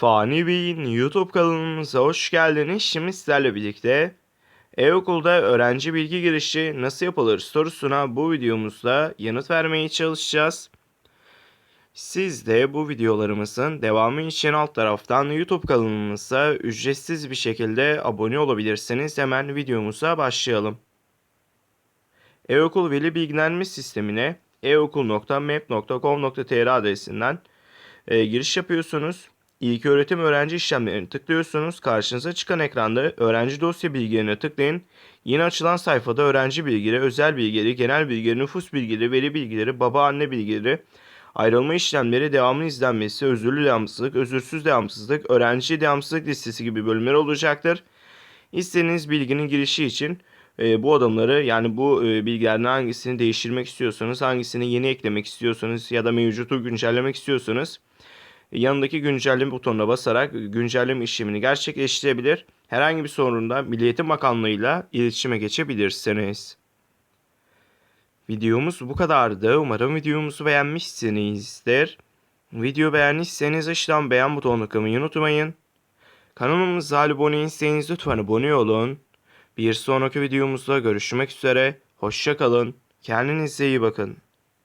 Fani Bey'in YouTube kanalımıza hoş geldiniz. Şimdi sizlerle birlikte e-okulda öğrenci bilgi girişi nasıl yapılır sorusuna bu videomuzda yanıt vermeye çalışacağız. Siz de bu videolarımızın devamı için alt taraftan YouTube kanalımıza ücretsiz bir şekilde abone olabilirsiniz. Hemen videomuza başlayalım. E-okul veli bilgilenme sistemine eokul.map.com.tr adresinden e, giriş yapıyorsunuz. İlk öğretim öğrenci işlemlerini tıklıyorsunuz. Karşınıza çıkan ekranda öğrenci dosya bilgilerine tıklayın. Yeni açılan sayfada öğrenci bilgileri, özel bilgileri, genel bilgileri, nüfus bilgileri, veli bilgileri, baba anne bilgileri, ayrılma işlemleri, devamlı izlenmesi, özürlü devamsızlık, özürsüz devamsızlık, öğrenci devamsızlık listesi gibi bölümler olacaktır. İstediğiniz bilginin girişi için e, bu adımları yani bu e, bilgilerden hangisini değiştirmek istiyorsanız, hangisini yeni eklemek istiyorsanız ya da mevcutu güncellemek istiyorsanız yanındaki güncelleme butonuna basarak güncelleme işlemini gerçekleştirebilir. Herhangi bir sorunda Milli Eğitim Bakanlığı'yla iletişime geçebilirsiniz. Videomuz bu kadardı. Umarım videomuzu beğenmişsinizdir. Video beğendiyseniz aşağıdan beğen butonuna tıklamayı unutmayın. Kanalımıza abone değilseniz lütfen abone olun. Bir sonraki videomuzda görüşmek üzere. Hoşçakalın. Kendinize iyi bakın.